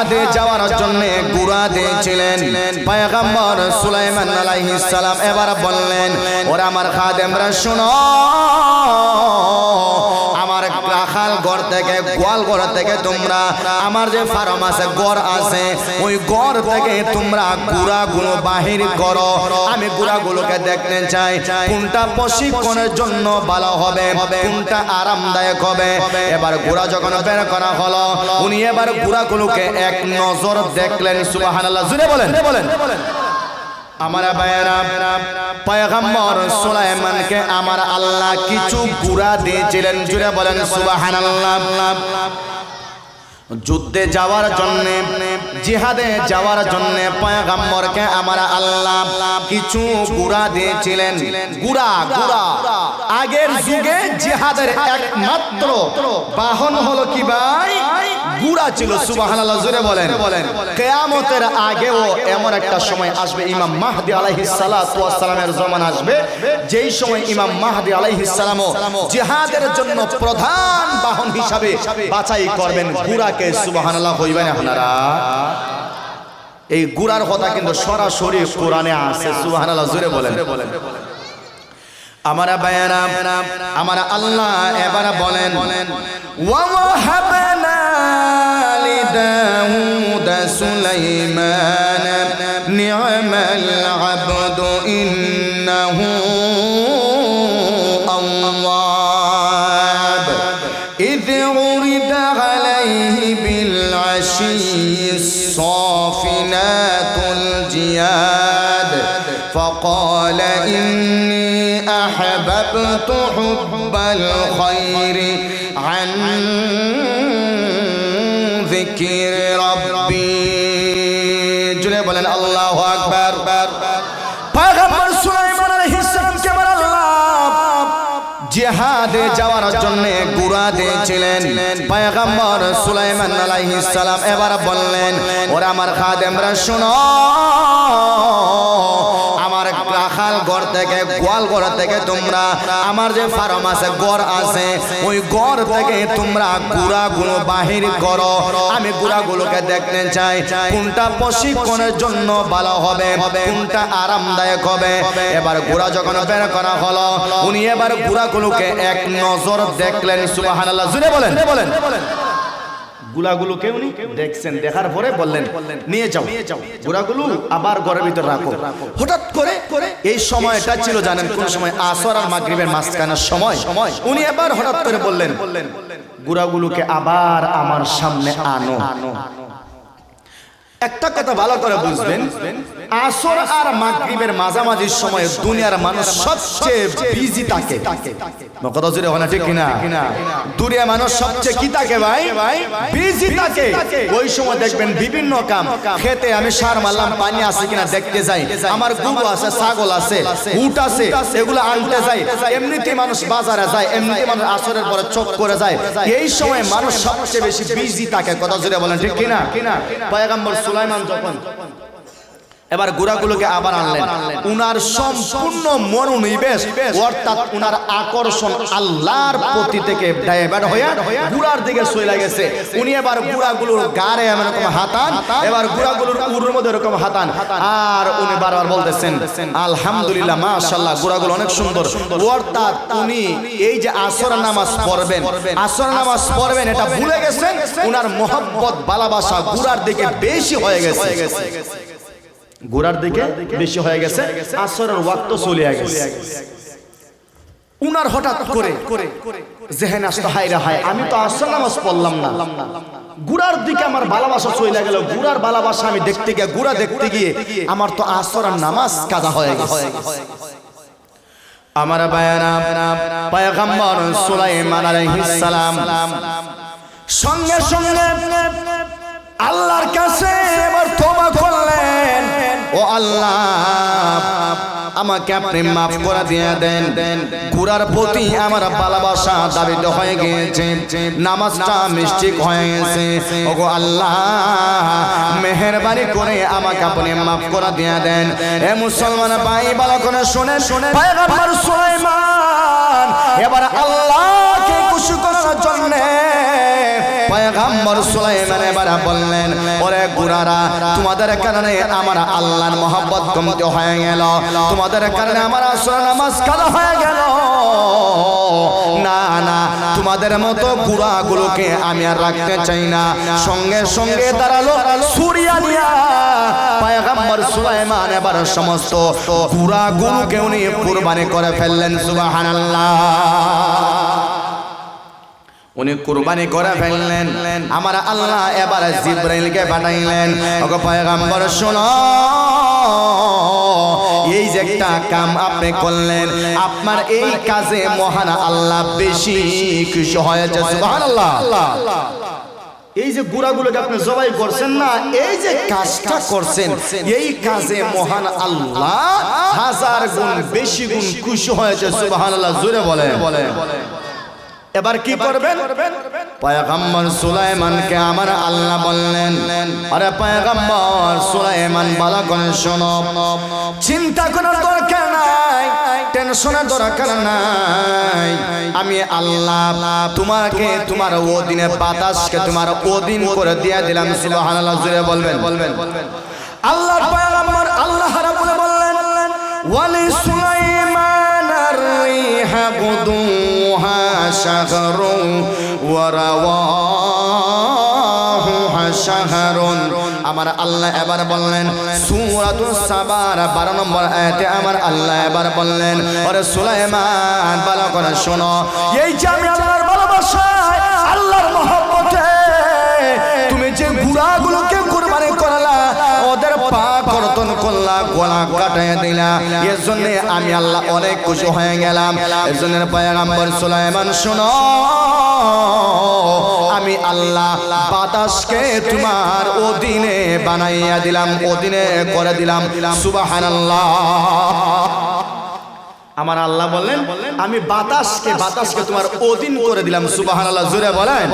জিহাদে যাওয়ার জন্য গুড়া দিয়েছিলেন পয়গম্বর সুলাইমান আলাইহিস সালাম এবার বললেন, ওরা আমার খাদেমরা, শুনো। রাখাল ঘর থেকে, গোয়াল ঘর থেকে তোমরা, আমার যে ফার্ম আছে গড় আছে, ওই গড় থেকে তোমরা গুড়াগুলো বাহির করো। আমি গুড়াগুলোকে দেখতে চাই, কোনটা প্রশিক্ষণের জন্য ভালো হবে, কোনটা আরামদায়ক হবে। এবার গুড়া যখন বের করা হলো, উনি এবার গুড়াগুলোকে এক নজর দেখলেন, সুবহানাল্লাহ। জুড়ে বলেন বলেন। আমার পয়গম্বর সুলাইমানকে আমার আল্লাহ কিছু গুড়া দিয়েছিলেন। জুড়ে বলেন, সুবহানাল্লাহ। যুদ্ধে যাওয়ার জন্য, জিহাদে যাওয়ার জন্য পয়গম্বরকে আমার আল্লাহ কিছু গুড়া দিয়েছিলেন। গুড়া গুড়া। আগের যুগে জিহাদের একমাত্র বাহন হলো কি ভাই? গুড়া ছিল সুবহানাল্লাহ জুড়ে বলেন। কেয়ামতের আগেও এমন একটা সময় আসবে ইমাম মাহদি ওয়াস সালামের জমান আসবে। যেই সময় ইমাম মাহদি আলাইহিস সালামও জিহাদের জন্য প্রধান বাহন হিসাবে বাছাই করবেন গুড়াকে সুবহানাল্লাহ হইবেন আপনারা। এই গুড়ার কথা কিন্তু সরাসরি কোরআনে আছে সুবহানাল্লাহ জুড়ে বলেন। আমার বায়ানা আমার আল্লাহ এবার বলেন ওয়াহাবনা سليمان نعم العبد إنه أواب. إذ عرض عليه بالعشي الصافنات الجياد فقال إني أحببت حب الخير عن জিহাদে যাওয়ার জন্য গুড়া দিয়েছিলেন পয়গম্বর সুলাইমান আলাইহিস সালাম এবার বললেন, ওরা আমার খাদেমরা, শুনো। রাখাল ঘর থেকে, গোয়াল ঘর থেকে তোমরা, আমার যে ফার্ম আছে গড় আছে, ওই গড় থেকে তোমরা গুড়াগুলো বাহির করো। আমি গুড়াগুলোকে দেখতে চাই, কোনটা প্রশিক্ষণের জন্য ভালো হবে, কোনটা আরামদায়ক হবে। এবার গুড়া যখন বের করা হলো, উনি এবার গুড়াগুলোকে এক নজর দেখলেন, সুবহানাল্লাহ। জুড়ে বলেন বলেন। উনি দেখছেন, দেখার পরে বললেন, নিয়ে যাও। গুলাগুলো আবার ঘরের ভিতর রাখো। হঠাৎ করে এই সময়টা ছিল, জানেন, কোন সময়? আসর আর মাগরিবের মাঝখানের সময়। সময় উনি আবার হঠাৎ করে বললেন গুড়াগুলোকে আবার আমার সামনে আনো। একটা কথা ভালো করে বুঝবেন আসর আর মাগরিবের মাঝামাঝি সময় দুনিয়ার মানুষ সবচেয়ে বিজি থাকে। কথা জুড়ে হয় না ঠিক কিনা? দুনিয়া মানুষ সবচেয়ে কি থাকে ভাই? বিজি থাকে ওই সময় দেখবেন বিভিন্ন কাম। খেতে আমি সার মারলাম পানি আছে কিনা দেখতে যাই। আমার গরু আছে ছাগল আছে উট আছে এগুলো আনতে যাই। এমনিতে মানুষ বাজারে যায় এমনিতে মানুষ আসরের পরে চোখ করে যায়। এই সময় মানুষ সবচেয়ে বেশি বিজি থাকে। কথা জুড়ে বলেন ঠিক কিনা? পয়গম্বর সুলাইমান যখন এবার গুড়াগুলোকে আবার আনলেন। উনার সম্পূর্ণ মনোনিবেশ অর্থাৎ উনার আকর্ষণ আল্লাহর প্রতি থেকে ডাইভার্ট হয়ে গুড়ার দিকে চলে গেছে। উনি এবার গুড়াগুলোর গাড়ে এরকম হাতান এবার গুড়াগুলোর উড়ের মধ্যে এরকম হাতান আর উনি বারবার বলতেছেন আলহামদুলিল্লাহ মাশাআল্লাহ গুড়াগুলো অনেক সুন্দর। অর্থাৎ উনি এই যে আসর নামাজ পড়বেন আসর নামাজ পড়বেন এটা ভুলে গেছেন? উনার মোহাব্বত ভালোবাসা গুড়ার দিকে বেশি হয়ে গেছে। গোড়ার দিকে বেশি হয়ে গেছে আসরের ওয়াক্ত চলে গেছে। উনার হঠাৎ করে জেহেন আসতো হায় রে হায় আমি তো আসর নামাজ পড়লাম না। গুড়ার দিকে আমার ভালোবাসা চলে গেল গুড়ার ভালোবাসা আমি দেখতে গিয়ে গুড়া দেখতে গিয়ে আমার তো আসর আর নামাজ কাজা হয়ে গেছে। আমার বায়ানা পয়গম্বর সুলাইমান আলাইহিস সালাম সঙ্গে সঙ্গে আল্লাহর কাছে এবার তোবা করলেন। ও আল্লাহ, আমাকে আপনি মাফ করে দিয়ে দেন। গুড়ার প্রতি আমার ভালোবাসা দাবিত হয়ে গিয়েছে। নামাজটা মিষ্টিক হয়ে গেছে। ওগো আল্লাহ, মেহরবানি করে আমাকে আপনি মাফ করে দিয়ে দেন। এ মুসলমান ভাই, ভালো করে শুনে শুনে সুলাইমান, এবার আল্লাহকে খুশি করার জন্য পয়গাম্বর সুলাইমান এবার বললেন, ওরে গুরারা তোমাদের কারণে আমার আল্লাহর মহব্বত কমতে হয়ে গেল। তোমাদের কারণে আমার আসর নামাজ কাদা হয়ে গেল। না না, তোমাদের মতো গুড়াগুলোকে আমি আর রাখতে চাই না। সঙ্গে সঙ্গে দাঁড়াল সুরিয়া নিয়া পয়গাম্বর সুলাইমান এবার সমস্ত গুড়াগুলোকে উনি কুরবানি করে ফেললেন, সুবহানাল্লাহ। উনি কুরবানি করে ফেললেন। আমার আল্লাহ এবার জিব্রাইলকে পাঠাইলেন। ওগো পয়গাম্বর, শোনো। এই যে একটা কাম আপনি করলেন, আপনার এই কাজে মহান আল্লাহ বেশি খুশি হয়েছে, সুবহানাল্লাহ। এই যে গুড়াগুলোকে আপনি জবাই করছেন না, এই যে কাজটা করছেন, এই কাজে মহান আল্লাহ হাজার গুণ বেশি গুণ খুশি হয়েছে, সুবহানাল্লাহ, জোরে বলেন। এবার কি করবেন? পয়গম্বর সুলাইমানকে আমার আল্লাহ বললেন আরে পয়গম্বর সুলাইমান বলা করে শোনো। চিন্তা করার দরকার নাই টেনশনের দরকার নাই। আমি আল্লাহ তোমাকে তোমার ওদিনে বাতাসকে তোমার ওদিন করে দিয়ে দিলাম সুবহানাল্লাহ জুড়ে বলবেন। বলবেন আল্লাহর পয়গম্বর আল্লাহ রাব্বুল বললেন ওয়ালি সুলাইমান আর রিহা شهر ورواحها شهر আমার আল্লাহ এবার বললেন সূরাতুস সাবার 12 নম্বর আয়াতে আমার আল্লাহ এবার বললেন ওরে সুলাইমান ভালো করে শোনো এই যে আমি আল্লাহর ভালোবাসায় গলা দিলা। এর জন্য আমি আল্লাহ অনেক খুশি হয়ে গেলাম। এর জন্য পয়গাম্বর সুলাইমান, শোনো, আমি আল্লাহ বাতাসকে তোমার অধীনে বানাইয়া দিলাম, অধীনে করে দিলাম। সুবহানাল্লাহ। আমার আল্লাহ বললেন, আমি বাতাসকে বাতাসকে তোমার অধীন করে দিলাম, সুবহানাল্লাহ জুড়ে বলেন।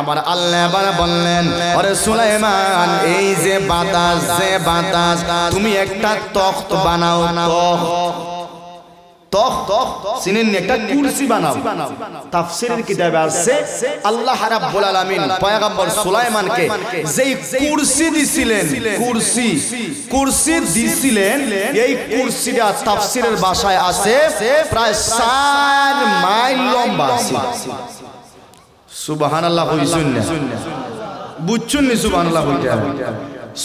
আমার আল্লাহ এবার বললেন, আরে সুলাইমান, এই যে বাতাস যে বাতাস, তুমি একটা তখ্ত বানাও তখ্ত তখ্ত চিনেন একটা কুরসি বানাও। তাফসীরের কিতাবে আছে আল্লাহ রাব্বুল আলামিন পয়গম্বর সুলাইমানকে যেই কুরসি দিছিলেন কুরসি কুরসি দিছিলেন এই কুরসিটা তাফসীরের ভাষায় আছে প্রায় 4 মাইল লম্বা আছে। সুবহানাল্লাহ হইছুন না বুঝছুন নি সুবহানাল্লাহ হইতা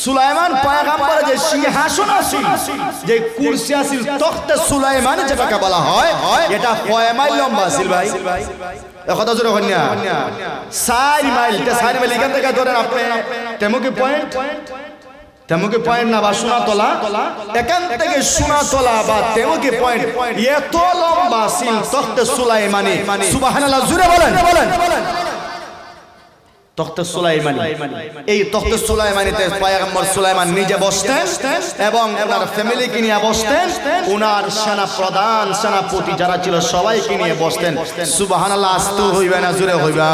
সুলাইমান পয়গাম্বর যে সিংহাসন আছিল যে কুরসি আছিল তখতে সুলাইমান যেটাকে বলা হয় এটা কয় মাইল লম্বা আছিল ভাই? কথা জোরে কন্যা চার মাইল তে চার মাইল এখান থেকে ধরেন আপনি তেমুকি পয়েন্ট তেমুকি পয়েন্ট না বা সোনাতলা এখান থেকে সোনাতলা বা তেমুকি পয়েন্ট এত লম্বা তখতে সুলাইমানি। সুবহানাল্লাহ জুড়ে বলেন। তখতে সুলাইমানি। এই তখতে সুলাইমানিতে পয়গম্বর সুলাইমান নিজে বসতেন এবং ওনার ফ্যামিলিকে নিয়ে বসতেন। ওনার সেনা প্রধান সেনাপতি যারা ছিল সবাইকে নিয়ে বসতেন। সুবহানাল্লাহ আস্তু হইবে না জুড়ে হইবা।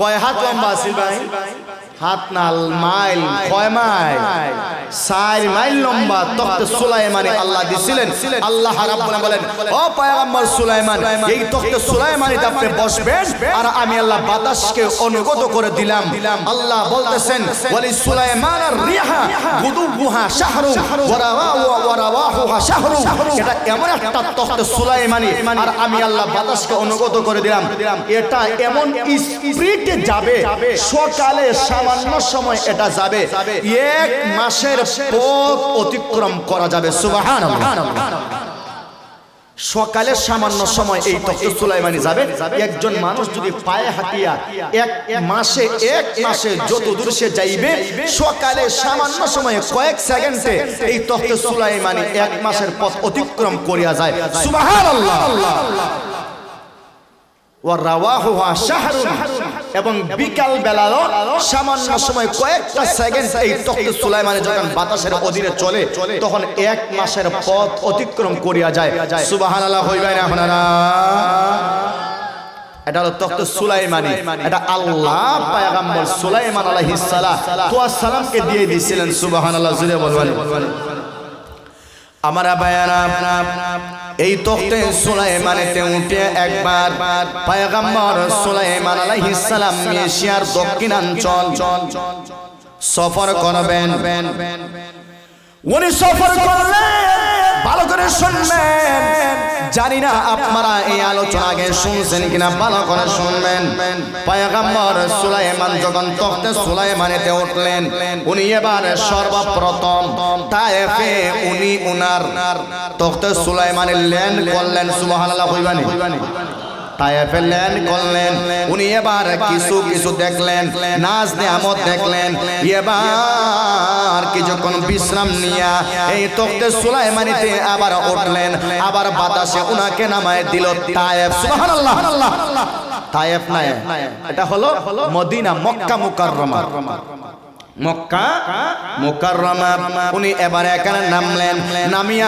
কয় হাত লম্বা আছিল ভাই? হাত নাল মাইল, কয় মাইল? মাইল লম্বা তখতে সুলাইমানে আল্লাহ দিছিলেন। আল্লাহ রাব্বুল বলেন, ও পয়গম্বর সুলাইমান, এই তখতে আপনি বসবেন, আর আমি আল্লাহ বাতাসকে অনুগত করে দিলাম। আল্লাহ বলতেছেন, ওয়ালি সুলাইমান আর রিহা শাহরু শাহরু। এটা এমন একটা তখতে আর আমি আল্লাহ বাতাসকে অনুগত করে দিলাম। এটা এমন যাবে, সকালে সামান্য সময় এটা যাবে। এক মাসের পথ অতিক্রম করা যাবে। সুবাহান সকালে সামান্য সময় এই তখ্ত সুলাইমানি যাবে। একজন মানুষ যদি পায়ে হাতিয়া এক মাসে এক মাসে যত দূর সে যাইবে, সকালে সামান্য সময়ে কয়েক সেকেন্ডে এই তখ্ত সুলাইমানি এক মাসের পথ অতিক্রম করিয়া যায়। সুবহানাল্লাহ। এবং বিকাল বেলাও সামান্য সময় কয়েকটা সেকেন্ড এই তখ্ত সুলাইমানে যখন বাতাসের অধীনে চলে, তখন এক মাসের পথ অতিক্রম করিয়া যায়। সুবাহান আল্লাহ হইবেন আপনারা এটা হলো তখ্ত সুলাইমানি। এটা আল্লাহ পায়গাম্বর সুলাইমান আলাইহিস সালামকে দিয়ে দিয়েছিলেন সুবহানাল্লাহ জুড়ে বলবেন। আমার বায়ানা এই তখতে সুলাইমানেতে উঠে একবার পায়গাম্বর সুলাইমান আলাইহিস সালাম এশিয়ার দক্ষিণাঞ্চল সফর করবেন। উনি সফর করলেন। ভালো করে শুনবেন। জানি না আপনারা এই আলোচনা আগে শুনছেন কিনা, ভালো করে শুনবেন। পয়গম্বর সুলাইমান যখন তখতে সুলাইমানেতে উঠলেন, উনি এবার সর্বপ্রথম তায়েফে উনি উনার তখতে সুলাইমানের ল্যান্ড করলেন, সুবহানাল্লাহ কইবানি তায়েফে ল্যান্ড করলেন। উনি এবার কিছু কিছু দেখলেন, নাচ নিয়ামত দেখলেন। এবার কিছুক্ষণ বিশ্রাম নিয়া এই তখতে সুলাইমানিতে আবার উঠলেন, আবার বাতাসে উনাকে নামায় দিল তায়েফ। সুবহানাল্লাহ। তায়েফ নাই, এটা হলো মদিনা, মক্কা মুকাররমা। মক্কা? উনি নামলেন। নামিয়া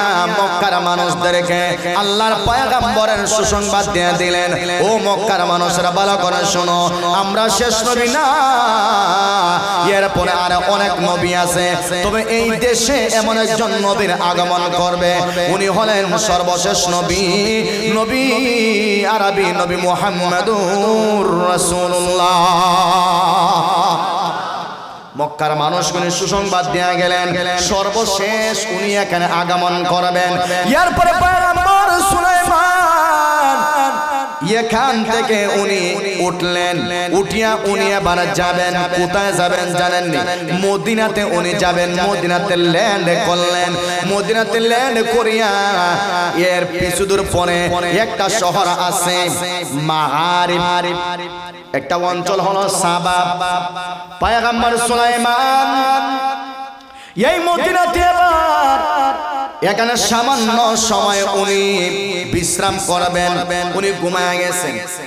দিলেন। ও মক্কার মানুষরা, ভালো করে শোনো, আমরা এরপরে আর অনেক নবী আছে। তবে এই দেশে এমন একজন নবীর আগমন করবে। উনি হলেন সর্বশেষ নবী। নবী আরবি, নবী মুহাম্মাদুর রাসূলুল্লাহ। মক্কার মানুষগুলি সুসংবাদ দেয়া গেলেন। সর্বশেষ উনি এখানে আগমন করবেন। এরপরে পয়গম্বর সুলাইমান এখান থেকে উনি উঠলেন। উঠিয়া উনি এবার যাবেন। কোথায় যাবেন জানেননি? মদিনাতে উনি যাবেন। মদিনাতে ল্যান্ড করলেন। মদিনাতে ল্যান্ড করিয়া এর কিছু দূর পরে একটা শহর আছে মাহারিব। একটা অঞ্চল হলো সাবা। পায়গাম্বর সুলাইমান। এই মদিনাতে এবার এখানে সামান্য সময় উনি বিশ্রাম করবেন। উনি ঘুমায় গেছেন।